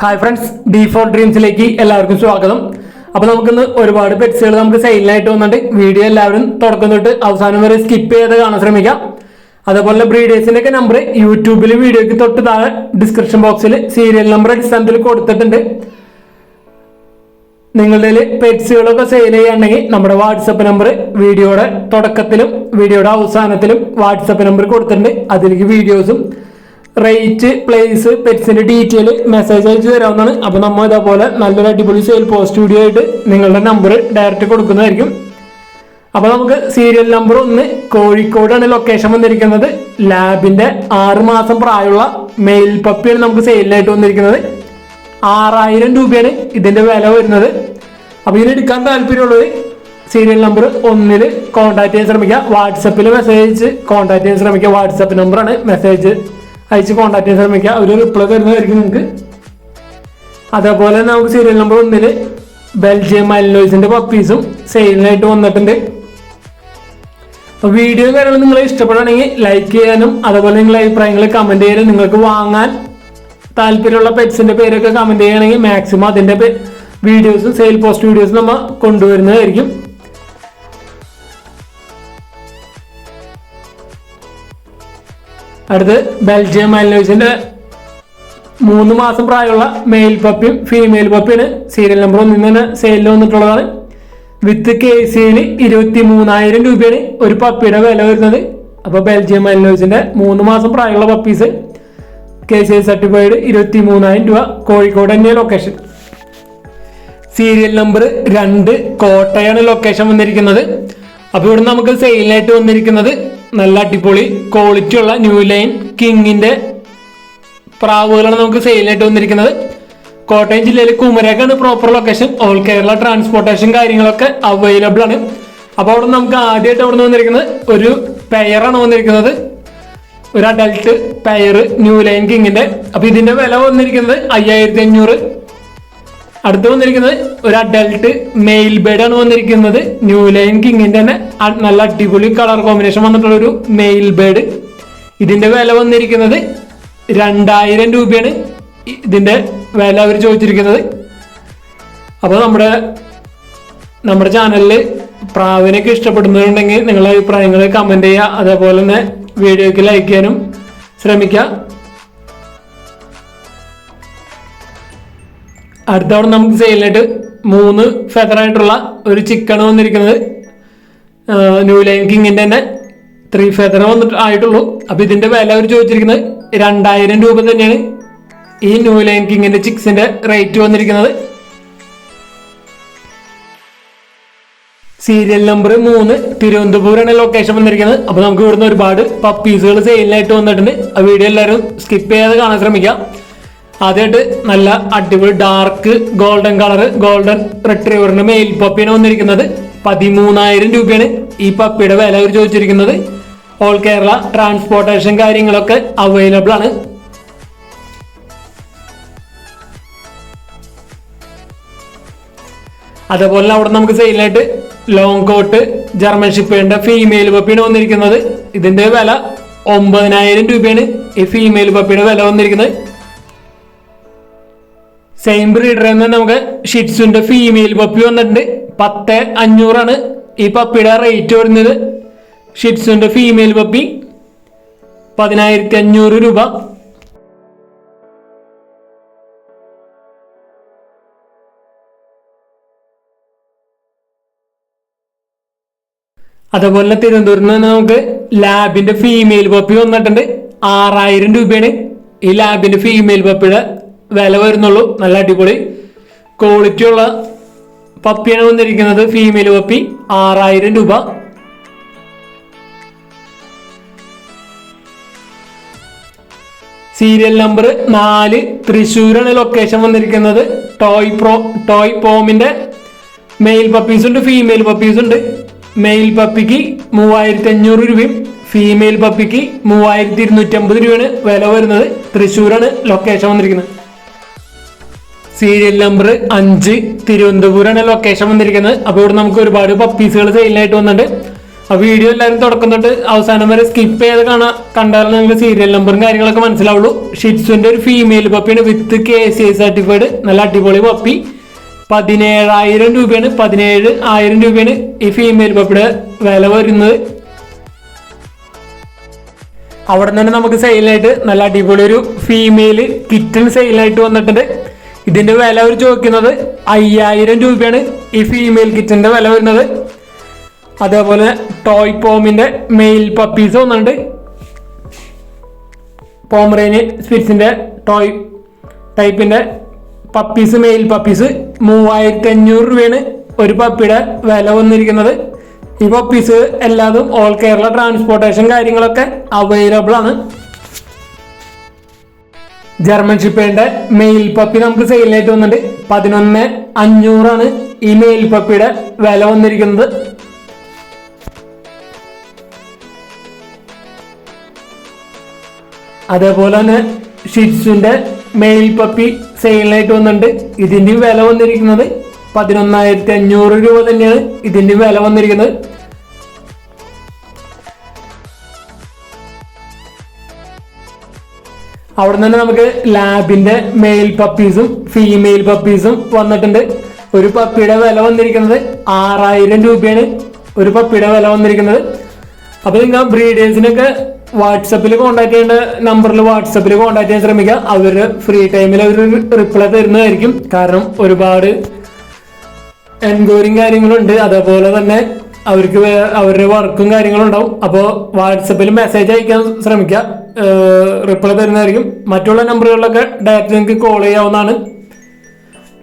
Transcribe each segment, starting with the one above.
Hi friends D four ഡ്രീംസിലേക്ക് എല്ലാവർക്കും സ്വാഗതം. അപ്പൊ നമുക്കിന്ന് ഒരുപാട് പെറ്റ്സുകൾ നമുക്ക് സെയിലായിട്ട് വന്നിട്ട് വീഡിയോ എല്ലാവരും തുടക്കം തൊട്ട് അവസാനം വരെ സ്കിപ്പ് ചെയ്ത് കാണാൻ ശ്രമിക്കാം. അതേപോലെ ബ്രീഡേഴ്സിന്റെ ഒക്കെ നമ്പർ യൂട്യൂബിൽ വീഡിയോക്ക് തൊട്ട് താഴെ ഡിസ്ക്രിപ്ഷൻ ബോക്സിൽ സീരിയൽ നമ്പർ അടിസ്ഥാനത്തിൽ കൊടുത്തിട്ടുണ്ട്. നിങ്ങളുടെ പെറ്റ്സുകളൊക്കെ സെയിൽ ചെയ്യുകയാണെങ്കിൽ നമ്മുടെ വാട്സപ്പ് നമ്പർ വീഡിയോയുടെ തുടക്കത്തിലും വീഡിയോയുടെ അവസാനത്തിലും വാട്സപ്പ് നമ്പർ കൊടുത്തിട്ടുണ്ട്. അതിലേക്ക് വീഡിയോസും റേറ്റ് പ്ലേസ് പെറ്റ്സിന്റെ ഡീറ്റെയിൽ മെസ്സേജ് അയച്ചു തരാവുന്നതാണ്. അപ്പൊ നമ്മൾ ഇതേപോലെ നല്ലൊരു അടിപൊളി സെയിൽ പോസ്റ്റ് വീഡിയോ ആയിട്ട് നിങ്ങളുടെ നമ്പർ ഡയറക്റ്റ് കൊടുക്കുന്നതായിരിക്കും. അപ്പൊ നമുക്ക് സീരിയൽ നമ്പർ ഒന്ന് കോഴിക്കോടാണ് ലൊക്കേഷൻ വന്നിരിക്കുന്നത്. ലാബിന്റെ ആറ് മാസം പ്രായമുള്ള മെയിൽ പപ്പിയാണ് നമുക്ക് സെയിലിനായിട്ട് വന്നിരിക്കുന്നത്. ആറായിരം രൂപയാണ് ഇതിന്റെ വില വരുന്നത്. അപ്പൊ ഇതിന് എടുക്കാൻ താല്പര്യമുള്ളത് സീരിയൽ നമ്പർ ഒന്നിൽ കോൺടാക്ട് ചെയ്യാൻ ശ്രമിക്കുക. വാട്സപ്പിൽ മെസ്സേജ് കോൺടാക്ട് ചെയ്യാൻ ശ്രമിക്കുക. വാട്സപ്പ് നമ്പറാണ് മെസ്സേജ് അയച്ച് കോൺടാക്ട് ചെയ്യാൻ ശ്രമിക്കുക ഒരു റിപ്ലൈ തരുന്നതായിരിക്കും നിങ്ങൾക്ക്. അതേപോലെ നമുക്ക് സീരിയൽ നമ്പർ ഒന്നിൽ ബെൽജിയം മൈലോയ്സിന്റെ പപ്പീസും സെയിലിനായിട്ട് വന്നിട്ടുണ്ട്. അപ്പോൾ വീഡിയോ കാര്യങ്ങൾ നിങ്ങൾ ഇഷ്ടപ്പെടുകയാണെങ്കിൽ ലൈക്ക് ചെയ്യാനും അതുപോലെ നിങ്ങളുടെ അഭിപ്രായങ്ങൾ കമന്റ് ചെയ്യാനും നിങ്ങൾക്ക് വാങ്ങാൻ താല്പര്യമുള്ള പെറ്റ്സിന്റെ പേരൊക്കെ കമന്റ് ചെയ്യുകയാണെങ്കിൽ മാക്സിമം അതിന്റെ വീഡിയോസും സെയിൽ പോസ്റ്റ് വീഡിയോസും നമ്മൾ കൊണ്ടുവരുന്നതായിരിക്കും. അടുത്ത് ബെൽജിയം മാലിനോയിസിന്റെ മൂന്ന് മാസം പ്രായമുള്ള മെയിൽ പപ്പിയും ഫീമെയിൽ പപ്പിയാണ് സീരിയൽ നമ്പർ ഒന്നിൽ തന്നെ സെയിലിൽ വന്നിട്ടുള്ളതാണ്. വിത്ത് കെ സിയിൽ ഇരുപത്തി മൂന്നായിരം രൂപയാണ് ഒരു പപ്പിയുടെ വില വരുന്നത്. അപ്പൊ ബെൽജിയം മാലിനോയിസിന്റെ മൂന്ന് മാസം പ്രായമുള്ള puppies K C I certified ഇരുപത്തി മൂന്നായിരം രൂപ കോഴിക്കോട് തന്നെയാണ് ലൊക്കേഷൻ സീരിയൽ നമ്പർ രണ്ട് കോട്ടയാണ് ലൊക്കേഷൻ വന്നിരിക്കുന്നത്. അപ്പൊ ഇവിടെ നമുക്ക് സെയിലായിട്ട് വന്നിരിക്കുന്നത് നല്ല അടിപൊളി ക്വാളിറ്റി ഉള്ള ന്യൂ ലൈൻ കിങ്ങിന്റെ പ്രാവുകളാണ് നമുക്ക് സെയിലിനായിട്ട് വന്നിരിക്കുന്നത്. കോട്ടയം ജില്ലയിൽ കുമരകാണ് proper location all Kerala transportation കാര്യങ്ങളൊക്കെ അവൈലബിൾ ആണ്. അപ്പൊ അവിടെ നമുക്ക് ആദ്യമായിട്ട് അവിടെ വന്നിരിക്കുന്നത് ഒരു പെയറാണ് വന്നിരിക്കുന്നത്. ഒരു അഡൽട്ട് പെയർ ന്യൂ ലൈൻ കിങ്ങിന്റെ അപ്പൊ ഇതിന്റെ വില വന്നിരിക്കുന്നത് അയ്യായിരത്തി അഞ്ഞൂറ്. അടുത്ത് വന്നിരിക്കുന്നത് ഒരു അഡൽട്ട് മെയിൽ ബേഡ് ആണ് വന്നിരിക്കുന്നത്. ന്യൂ ലൈൻ കിങ്ങിന്റെ തന്നെ നല്ല അടിപൊളി കളർ കോമ്പിനേഷൻ വന്നിട്ടുള്ള ഒരു മെയിൽ ബേഡ് ഇതിന്റെ വില വന്നിരിക്കുന്നത് രണ്ടായിരം രൂപയാണ്. ഇതിന്റെ വില അവർ ചോദിച്ചിരിക്കുന്നത്. അപ്പോൾ നമ്മുടെ നമ്മുടെ ചാനലിൽ പ്രാവിനൊക്കെ ഇഷ്ടപ്പെടുന്നവരുണ്ടെങ്കിൽ നിങ്ങളുടെ അഭിപ്രായങ്ങൾ കമന്റ് ചെയ്യുക. അതേപോലെ തന്നെ വീഡിയോക്ക് ലൈക്ക് ചെയ്യാനും ശ്രമിക്കുക. അടുത്ത തവണ നമുക്ക് സെയിലായിട്ട് മൂന്ന് ഫെദർ ആയിട്ടുള്ള ഒരു ചിക്കൻ വന്നിരിക്കുന്നത്. ന്യൂ ലൈൻ കിങ്ങിന്റെ തന്നെ ത്രീ ഫെതർ വന്നിട്ട് ആയിട്ടുള്ളൂ. അപ്പൊ ഇതിന്റെ വില അവർ ചോദിച്ചിരിക്കുന്നത് രണ്ടായിരം രൂപ തന്നെയാണ്. ഈ ന്യൂ ലൈൻ കിങ്ങിന്റെ ചിക്സിന്റെ റേറ്റ് വന്നിരിക്കുന്നത്. സീരിയൽ നമ്പർ മൂന്ന് തിരുവനന്തപുരമാണ് ലൊക്കേഷൻ വന്നിരിക്കുന്നത്. അപ്പൊ നമുക്ക് ഇവിടുന്ന് ഒരുപാട് പപ്പീസുകൾ സെയിലിനായിട്ട് വന്നിട്ടുണ്ട്. ആ വീഡിയോ എല്ലാവരും സ്കിപ്പ് ചെയ്യാതെ കാണാൻ ശ്രമിക്കാം. ആദ്യമായിട്ട് നല്ല അടിപൊളി ഡാർക്ക് ഗോൾഡൻ കളർ ഗോൾഡൻ റിട്രീവറിന്റെ മെയിൽ പപ്പിയാണ് വന്നിരിക്കുന്നത് പതിമൂന്നായിരം രൂപയാണ്. ഈ പപ്പിയുടെ വില അവർ ചോദിച്ചിരിക്കുന്നത്. ഓൾ കേരള ട്രാൻസ്പോർട്ടേഷൻ കാര്യങ്ങളൊക്കെ അവൈലബിൾ ആണ്. അതേപോലെ അവിടെ നമുക്ക് സെയിലായിട്ട് ലോങ് കോട്ട് ജർമ്മൻ ഷിപ്പേന്റെ ഫീമെയിൽ പപ്പിയാണ് വന്നിരിക്കുന്നത്. ഇതിന്റെ വില ഒമ്പതിനായിരം രൂപയാണ്. ഈ ഫീമെയിൽ പപ്പിയുടെ വില വന്നിരിക്കുന്നത് സെയിം ബ്രീഡർ തന്നെ നമുക്ക് ഷിറ്റ്സുന്റെ ഫീമെയിൽ പപ്പി വന്നിട്ടുണ്ട്. പത്ത് അഞ്ഞൂറാണ് ഈ പപ്പിയുടെ റേറ്റ് വരുന്നത്. ഷിറ്റ്സുന്റെ ഫീമെയിൽ പപ്പി പതിനായിരത്തി അഞ്ഞൂറ് രൂപ. അതുപോലെ തിരുവനന്തപുരത്ത് നിന്ന് നമുക്ക് ലാബിന്റെ ഫീമെയിൽ പപ്പി വന്നിട്ടുണ്ട്. ആറായിരം രൂപയാണ് ഈ ലാബിന്റെ ഫീമെയിൽ പപ്പിയുടെ വില വരുന്നുള്ളൂ. നല്ല അടിപൊളി. ക്വാളിറ്റി ഉള്ള പപ്പിയാണ് വന്നിരിക്കുന്നത്. ഫീമെയിൽ പപ്പി ആറായിരം രൂപ. സീരിയൽ നമ്പർ നാല് തൃശ്ശൂരാണ് ലൊക്കേഷൻ വന്നിരിക്കുന്നത്. ടോയ് പ്രോ ടോയ് പോമിന്റെ മെയിൽ പപ്പീസ് ഉണ്ട് ഫീമെയിൽ പപ്പീസ് ഉണ്ട്. മെയിൽ പപ്പിക്ക് മൂവായിരത്തി അഞ്ഞൂറ് രൂപയും ഫീമെയിൽ പപ്പിക്ക് മൂവായിരത്തി ഇരുന്നൂറ്റി അമ്പത് രൂപയാണ് വില വരുന്നത്. തൃശ്ശൂരാണ് ലൊക്കേഷൻ വന്നിരിക്കുന്നത്. സീരിയൽ നമ്പർ അഞ്ച് തിരുവനന്തപുരമാണ് ലൊക്കേഷൻ വന്നിരിക്കുന്നത്. അപ്പോൾ ഇവിടെ നമുക്ക് ഒരുപാട് പപ്പീസുകൾ സെയിലായിട്ട് വന്നിട്ടുണ്ട്. ആ വീഡിയോ എല്ലാവരും തുടക്കം തൊട്ട് അവസാനം വരെ സ്കിപ്പ് ചെയ്ത് കാണാൻ കണ്ടാലും നിങ്ങൾക്ക് സീരിയൽ നമ്പറും കാര്യങ്ങളൊക്കെ മനസ്സിലാവുള്ളൂ. ഷിറ്റ്സുന്റെ ഒരു ഫീമെയിൽ പപ്പിയാണ് വിത്ത് കെ സി സർട്ടിഫൈഡ് നല്ല അടിപൊളി പപ്പി പതിനേഴായിരം രൂപയാണ്. പതിനേഴ് ആയിരം രൂപയാണ് ഈ ഫീമെയിൽ പപ്പിയുടെ വില വരുന്നത്. അവിടെ നിന്ന് നമുക്ക് സെയിലായിട്ട് നല്ല അടിപൊളി ഒരു ഫീമെയിൽ കിറ്റൺ സെയിലായിട്ട് വന്നിട്ടുണ്ട്. ഇതിന്റെ വില അവർ ചോദിക്കുന്നത് അയ്യായിരം രൂപയാണ് ഈ ഫീമെയിൽ കിറ്റന്റെ വില വരുന്നത്. അതേപോലെ ടോയ് പോമിന്റെ മെയിൽ പപ്പീസ് ഒന്നുണ്ട് പോമറേന് സ്പിറ്റ്സിന്റെ ടോയ് ടൈപ്പിന്റെ പപ്പീസ് മെയിൽ പപ്പീസ് മൂവായിരത്തി അഞ്ഞൂറ് രൂപയാണ് ഒരു പപ്പിയുടെ വില വന്നിരിക്കുന്നത്. ഈ പപ്പീസ് എല്ലാതും ഓൾ കേരള ട്രാൻസ്പോർട്ടേഷൻ കാര്യങ്ങളൊക്കെ അവൈലബിൾ ആണ്. ജർമ്മൻ ഷിപ്പേന്റെ മെയിൽ പപ്പി നമുക്ക് സെയിലായിട്ട് വന്നിട്ട് പതിനൊന്ന് അഞ്ഞൂറാണ് ഈ മെയിൽ പപ്പിയുടെ വില വന്നിരിക്കുന്നത്. അതേപോലെ തന്നെ ഷിറ്റ്സിന്റെ മെയിൽ പപ്പി സെയിലായിട്ട് വന്നിട്ടുണ്ട്. ഇതിന്റെ വില വന്നിരിക്കുന്നത് പതിനൊന്നായിരത്തി അഞ്ഞൂറ് രൂപ തന്നെയാണ് ഇതിന്റെ വില വന്നിരിക്കുന്നത്. അവിടെ തന്നെ നമുക്ക് ലാബിന്റെ മെയിൽ പപ്പീസും ഫീമെയിൽ പപ്പീസും വന്നിട്ടുണ്ട്. ഒരു പപ്പിയുടെ വില വന്നിരിക്കുന്നത് ആറായിരം രൂപയാണ്. ഒരു പപ്പിയുടെ വില വന്നിരിക്കുന്നത്. അപ്പൊ നിങ്ങൾ ബ്രീഡേഴ്സിനൊക്കെ വാട്സപ്പിൽ കോൺടാക്ട് ചെയ്യേണ്ട നമ്പറിൽ വാട്സപ്പിൽ കോൺടാക്ട് ചെയ്യാൻ ശ്രമിക്കുക. അവർ ഫ്രീ ടൈമിൽ അവർ റിപ്ലൈ തരുന്നതായിരിക്കും. കാരണം ഒരുപാട് എൻക്വയറിയും കാര്യങ്ങളുണ്ട്. അതേപോലെ തന്നെ അവർക്ക് അവരുടെ വർക്കും കാര്യങ്ങളും ഉണ്ടാവും. അപ്പോൾ വാട്സപ്പിൽ മെസ്സേജ് അയക്കാൻ ശ്രമിക്കുക. റിപ്ലൈ തരുന്നതായിരിക്കും. മറ്റുള്ള നമ്പറുകളിലൊക്കെ ഡയറക്റ്റ് നിങ്ങൾക്ക് കോൾ ചെയ്യാവുന്നതാണ്.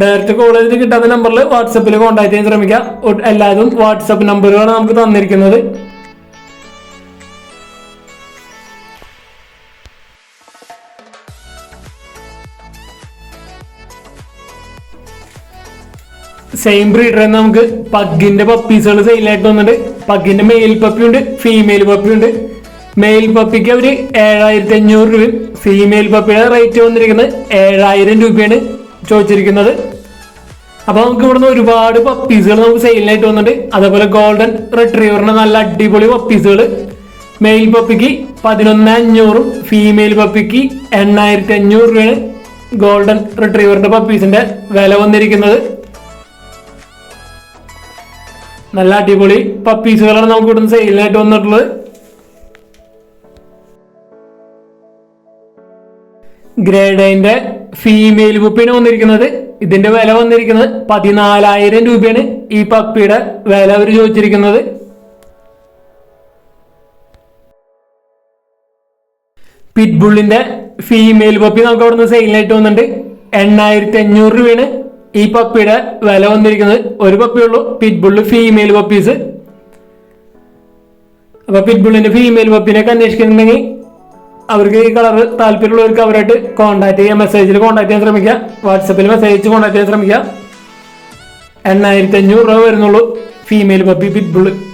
ഡയറക്റ്റ് കോൾ ചെയ്തിട്ട് കിട്ടാത്ത നമ്പറിൽ വാട്സപ്പിൽ കോൺടാക്ട് ചെയ്യാൻ ശ്രമിക്കാം. എല്ലാവരും വാട്സപ്പ് നമ്പറുകളാണ് നമുക്ക് തന്നിരിക്കുന്നത്. സെയിം ബ്രീഡർ തന്നെ നമുക്ക്. പഗ്ഗിന്റെ പപ്പീസുകൾ സെയിലായിട്ട് വന്നിട്ടുണ്ട്. പഗ്ഗിന്റെ മെയിൽ പപ്പിയുണ്ട് ഫീമെയിൽ പപ്പി ഉണ്ട്. മെയിൽ പപ്പിക്ക് അവർ ഏഴായിരത്തി അഞ്ഞൂറ് രൂപയും ഫീമെയിൽ പപ്പിയുടെ റേറ്റ് വന്നിരിക്കുന്നത് ഏഴായിരം രൂപയാണ് ചോദിച്ചിരിക്കുന്നത്. അപ്പൊ നമുക്ക് ഇവിടുന്ന് ഒരുപാട് പപ്പീസുകൾ നമുക്ക് സെയിലിനായിട്ട് വന്നിട്ട് അതേപോലെ ഗോൾഡൻ റിട്രീവറിന് നല്ല അടിപൊളി പപ്പീസുകൾ മെയിൽ പപ്പിക്ക് പതിനൊന്ന് അഞ്ഞൂറും ഫീമെയിൽ പപ്പിക്ക് എണ്ണായിരത്തി അഞ്ഞൂറ് രൂപയാണ് ഗോൾഡൻ റിട്രീവറിന്റെ പപ്പീസിന്റെ വില വന്നിരിക്കുന്നത്. നല്ല അടിപൊളി പപ്പീസുകളാണ് നമുക്ക് ഇവിടുന്ന് സെയിലിനായിട്ട് വന്നിട്ടുള്ളത്. ഗ്രേഡൈന്റെ ഫീമെയിൽ പുപ്പിന് വന്നിരിക്കുന്നത്. ഇതിന്റെ വില വന്നിരിക്കുന്നത് പതിനാലായിരം രൂപയാണ്. ഈ പപ്പിയുടെ വില അവർ ചോദിച്ചിരിക്കുന്നത്. പിറ്റ്ബുള്ളിന്റെ ഫീമെയിൽ പപ്പി നമുക്ക് അവിടുന്ന് സെയിലായിട്ട് വന്നിട്ടുണ്ട്. എണ്ണായിരത്തി അഞ്ഞൂറ് രൂപയാണ് ഈ പപ്പിയുടെ വില വന്നിരിക്കുന്നത്. ഒരു പപ്പിയുള്ളൂ പിറ്റ്ബുള്ള് ഫീമെയിൽ പപ്പീസ് അപ്പൊ പിറ്റ്ബുള്ളിന്റെ ഫീമെയിൽ പപ്പിനെയൊക്കെ അന്വേഷിക്കുന്നുണ്ടെങ്കിൽ അവർക്ക് ഈ കളർ താല്പര്യമുള്ളവർക്ക് അവരായിട്ട് കോൺടാക്ട് ചെയ്യാം. മെസ്സേജിൽ കോൺടാക്ട് ചെയ്യാൻ ശ്രമിക്കുക. വാട്സപ്പിൽ മെസ്സേജ് കോൺടാക്ട് ചെയ്യാൻ ശ്രമിക്കുക. എണ്ണായിരത്തി അഞ്ഞൂറ് രൂപ വരുന്നുള്ളൂ. ഫീമെയിൽ പപ്പി പിറ്റ്ബുള്ള്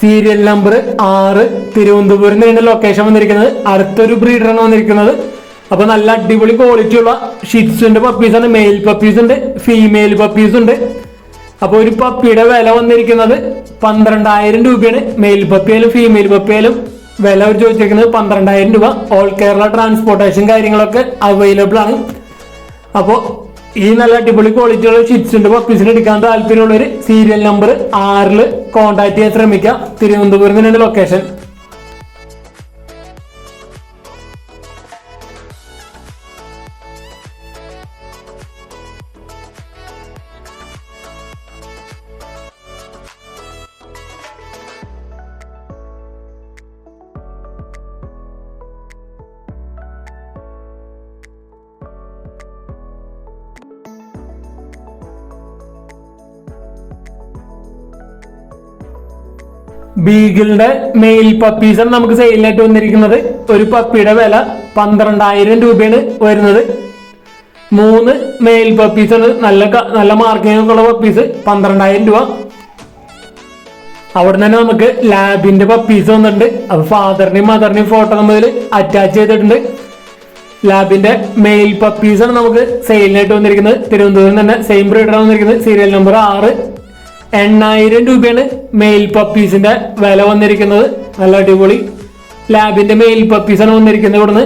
സീരിയൽ നമ്പർ ആറ് തിരുവനന്തപുരം നിന്നാണ് ലൊക്കേഷൻ വന്നിരിക്കുന്നത്. അടുത്തൊരു ബ്രീഡറാണ് വന്നിരിക്കുന്നത്. അപ്പൊ നല്ല അടിപൊളി ക്വാളിറ്റി ഉള്ള ഷിറ്റ്സുന്റെ പപ്പീസ് ആണ്. മെയിൽ പപ്പീസ് ഉണ്ട്. ഫീമെയിൽ പപ്പീസ് ഉണ്ട്. അപ്പൊ ഒരു പപ്പിയുടെ വില വന്നിരിക്കുന്നത് പന്ത്രണ്ടായിരം രൂപയാണ്. മെയിൽ പപ്പിയാലും ഫീമെയിൽ പപ്പിയാലും വില അവർ ചോദിച്ചിരിക്കുന്നത് പന്ത്രണ്ടായിരം രൂപ. ഓൾ കേരള ട്രാൻസ്പോർട്ടേഷൻ കാര്യങ്ങളൊക്കെ അവൈലബിൾ ആണ്. അപ്പോൾ ഈ നല്ല അടിപൊളി ക്വാളിറ്റിയുള്ള ഷിറ്റ്സിന്റെ പപ്പീസിന് എടുക്കാൻ താല്പര്യമുള്ളവർ സീരിയൽ നമ്പർ ആറിൽ കോൺടാക്ട് ചെയ്യാൻ ശ്രമിക്കുക തിരുവനന്തപുരം തന്നെയാണ് ലൊക്കേഷൻ ബീഗിളിന്റെ മെയിൽ പപ്പീസാണ് നമുക്ക് സെയിലായിട്ട് വന്നിരിക്കുന്നത്. ഒരു പപ്പിയുടെ വില പന്ത്രണ്ടായിരം രൂപയാണ് വരുന്നത്. മൂന്ന് മെയിൽ പപ്പീസാണ് നല്ല നല്ല മാർക്കിംഗ് ഉള്ള പപ്പീസ് പന്ത്രണ്ടായിരം രൂപ. അവിടെ തന്നെ നമുക്ക് ലാബിന്റെ പപ്പീസ് വന്നിട്ടുണ്ട്. അപ്പൊ ഫാദറിന്റെയും മദറിന്റെയും ഫോട്ടോ നമ്മൾ അറ്റാച്ച് ചെയ്തിട്ടുണ്ട്. ലാബിന്റെ മെയിൽ പപ്പീസാണ് നമുക്ക് സെയിലിനായിട്ട് വന്നിരിക്കുന്നത്. തിരുവനന്തപുരം തന്നെ സെയിം ബ്രീഡറാണ് വന്നിരിക്കുന്നത്. സീരിയൽ നമ്പർ ആറ്. എണ്ണായിരം രൂപയാണ് മെയിൽ പപ്പീസിന്റെ വില വന്നിരിക്കുന്നത്. നല്ല അടിപൊളി. ലാബിന്റെ മെയിൽ പപ്പീസാണ് വന്നിരിക്കുന്നത് ഇവിടുന്ന്.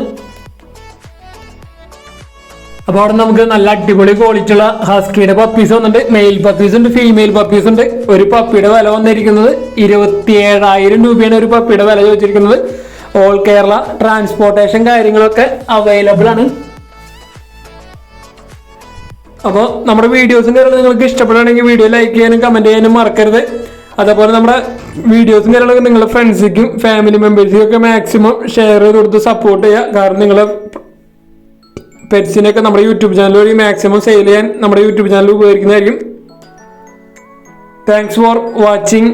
അപ്പോൾ അവിടെ നമുക്ക് നല്ല അടിപൊളി ക്വാളിറ്റി ഉള്ള ഹസ്കിയുടെ പപ്പീസ് വന്നിട്ടുണ്ട്. മെയിൽ പപ്പീസ് ഉണ്ട് ഫീമെയിൽ പപ്പീസ് ഉണ്ട്. ഒരു പപ്പിയുടെ വില വന്നിരിക്കുന്നത് ഇരുപത്തി ഏഴായിരം രൂപയാണ് ഒരു പപ്പിയുടെ വില ചോദിച്ചിരിക്കുന്നത്. ഓൾ കേരള ട്രാൻസ്പോർട്ടേഷൻ കാര്യങ്ങളൊക്കെ അവൈലബിൾ ആണ്. അപ്പോൾ നമ്മുടെ വീഡിയോസും കാര്യങ്ങളും നിങ്ങൾക്ക് ഇഷ്ടപ്പെടുകയാണെങ്കിൽ വീഡിയോ ലൈക്ക് ചെയ്യാനും കമന്റ് ചെയ്യാനും മറക്കരുത്. അതേപോലെ നമ്മുടെ വീഡിയോസും കാര്യങ്ങളൊക്കെ നിങ്ങളുടെ ഫ്രണ്ട്സിക്കും ഫാമിലി മെമ്പേഴ്സിനും ഒക്കെ മാക്സിമം ഷെയർ ചെയ്ത് കൊടുത്ത് സപ്പോർട്ട് ചെയ്യുക. കാരണം നിങ്ങളെ പെറ്റ്സിനെയൊക്കെ നമ്മുടെ യൂട്യൂബ് ചാനൽ വഴി മാക്സിമം സെയിൽ ചെയ്യാൻ നമ്മുടെ യൂട്യൂബ് ചാനൽ ഉപകരിക്കുന്നതായിരിക്കും. താങ്ക്സ് ഫോർ വാച്ചിങ്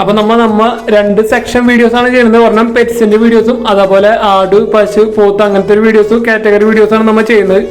അപ്പൊ നമ്മ നമ്മ രണ്ട് സെക്ഷൻ വീഡിയോസ് ആണ് ചെയ്യുന്നത്. ഒരെണ്ണം പെറ്റ്സിന്റെ വീഡിയോസും അതേപോലെ ആട് പശു പോത്ത് അങ്ങനത്തെ ഒരു വീഡിയോസും കാറ്റഗറി വീഡിയോസ് ആണ് നമ്മൾ ചെയ്യുന്നത്.